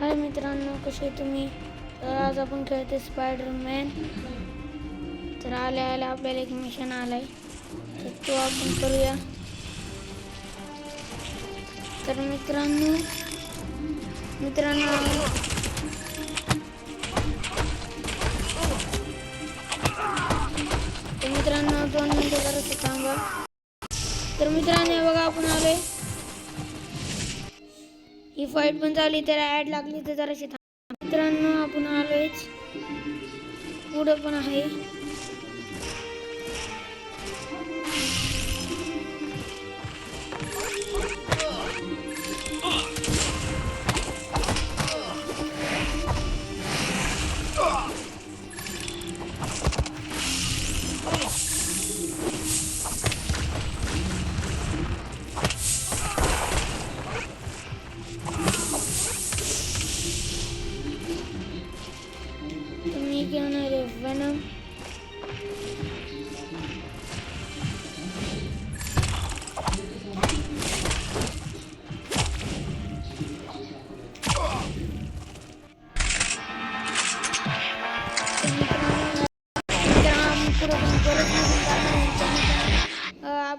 हाय मित्रांनो कसे तुम्ही? तर आज आपण खेळते स्पायडरमॅन तर आल्या आल्या आपल्याला एक मिशन आलाय. तर तो आपण करूया. तर मित्रांनो मित्रांनो तर मित्रांनो दोन मिनिटं जरासं थांबा. तर मित्रांनो बघा आपण आलोय. फाईट पण झाली त्याला ॲड लागली तर जराशी मित्रांनो आपण आलोयच. पुढं पण आहे.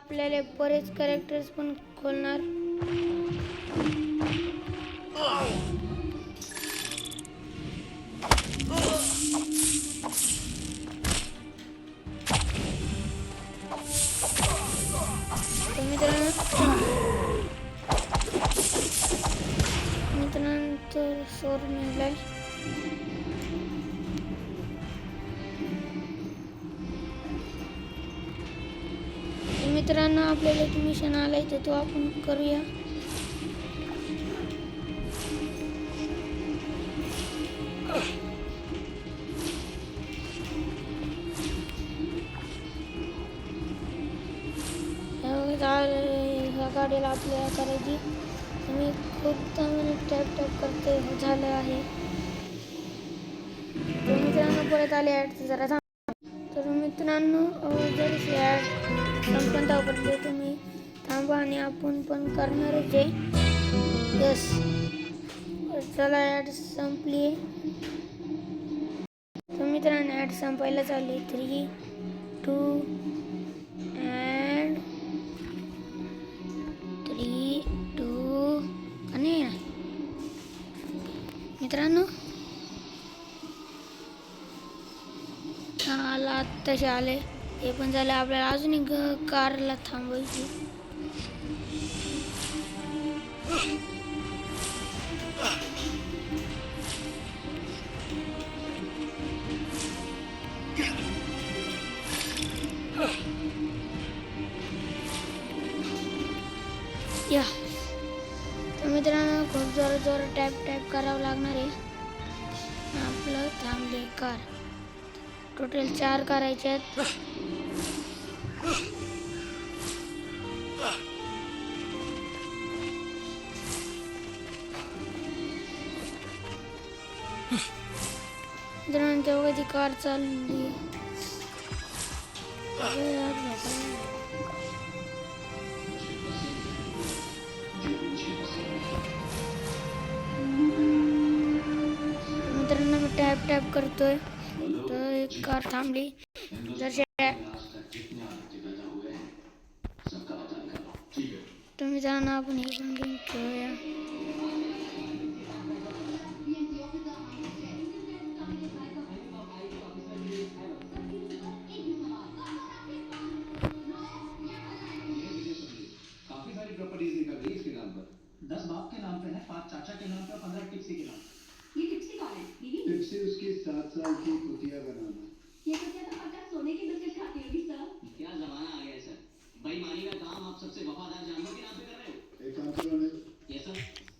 आपल्याला बरेच कॅरेक्टर्स पण खोलणार. मित्रांनो आपल्याला एक मिशन आलाय तर तो आपण करूया. ह्या गाडीला आपल्याला करायची. मी खूप चांगले टॅप टॅप करते झालं आहे. तर मित्रांनो परत आले ॲड जरा थांब. तर मित्रांनो जर ॲड आपण पण धावपटले तुम्ही. थांबा आणि आपण पण करणारच आहे यस चला ॲड संपली. तर मित्रांनो ॲड संपायला चालली three two and three two आणि मित्रांनो आला तसे आले. हे पण झालं आपल्याला अजून एक कारला थांबवायची या. तर मित्रांनो खूप जोर जोर टॅप टॅप करावं लागणार आहे. आपलं थांबले कार. टोटल चार करायचे आहेत? तेव्हा ती कार चालली? अरे मित्रांनो मी टॅप टॅप करतोय. तर एक कार थांबली. जर तुम्ही जाणं आपण हे पण घेऊन खेळूया.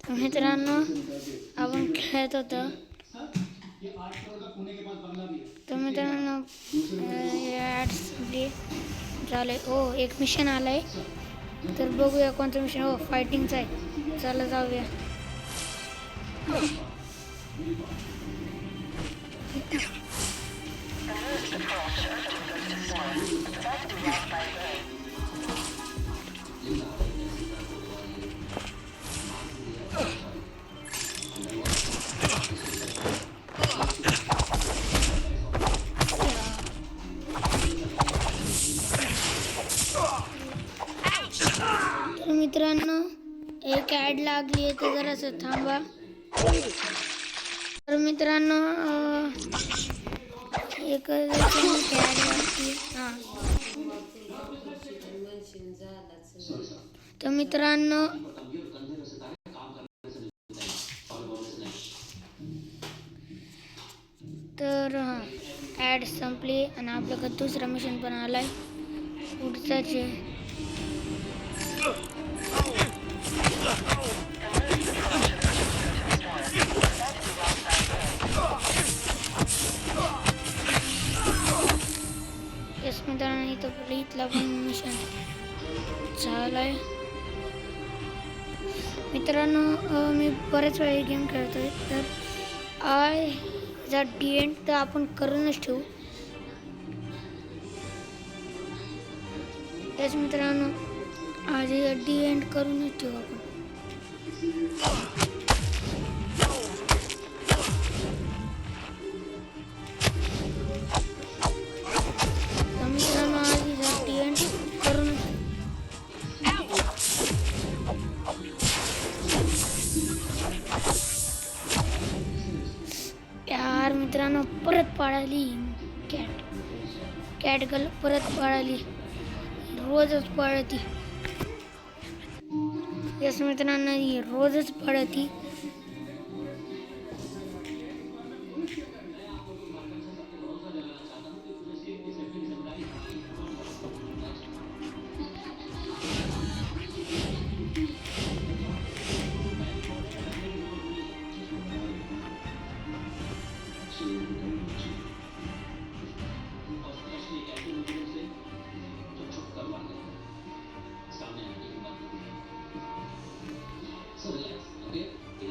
मित्रांनो आपण खेळत होतो सर ये आठ करोड़ का पुणे के पास बंगला भी है। तर मित्रांनो झाले हो एक मिशन आलंय। तर बघूया कोणतं मिशन हो फायटिंगचं आहे. चला जाऊया. लागली आहे तर जरासं थांबा. तर मित्रांनो एक हां. तर मित्रांनो तर हां ॲड संपली आणि आपल्याकडे दुसरा मिशन पण आलाय. पुढचाच आहे मी बऱ्याच वेळा गेम खेळतोय. तर आय जर डी एंड तर आपण करूनच ठेवू. त्याच मित्रांनो आज डी एंड करूनच ठेवू आपण. कॅट परत पळाली. रोजच पळती. यस मित्रांनो रोजच पळती.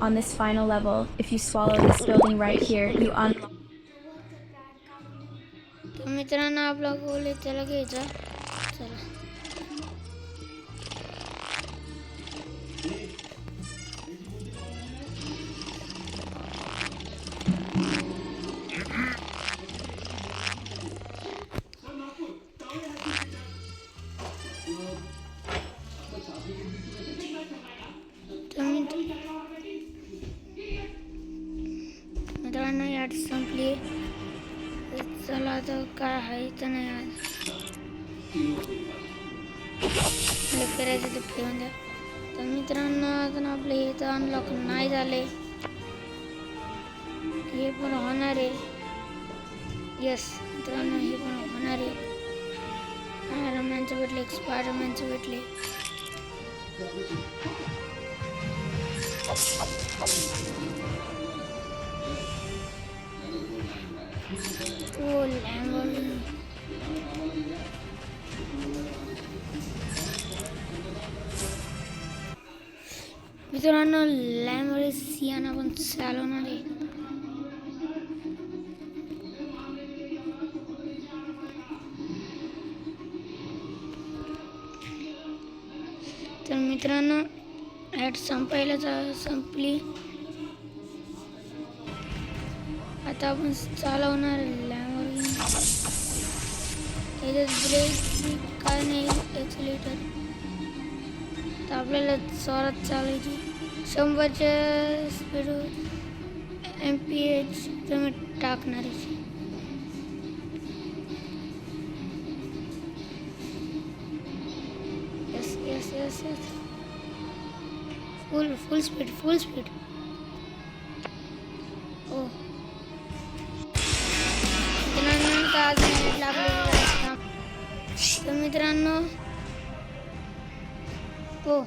On this final level, if you swallow this building right here, you unlock. तर मित्रांनो आपला गोल आहे त्याला घ्यायचा चला करायचं ते फिरून द्या तर मित्रांनो अजून आपले हे तर अनलॉक नाही झाले. हे पण होणार आहे. येस मित्रांनो हे पण होणार आहे. आयरमॅनचं भेटले एक स्पायरमॅनचं भेटले. ओ मित्रांनो लॅम्बोर्गिनी सियाना पण चालवणार आहे तर मित्रांनो ॲड संपायला संपली आता आपण चालवणार त्याच्यात ब्रेक काय नाही एक्सिलेटर तर आपल्याला जोरात चालायची शंभरच्या स्पीड एम पी एच तुम्ही टाकणारच yes yes yes yes full full speed full speed ओ मित्रांनो तर आज minute लागलेलं तर मित्रांनो हो.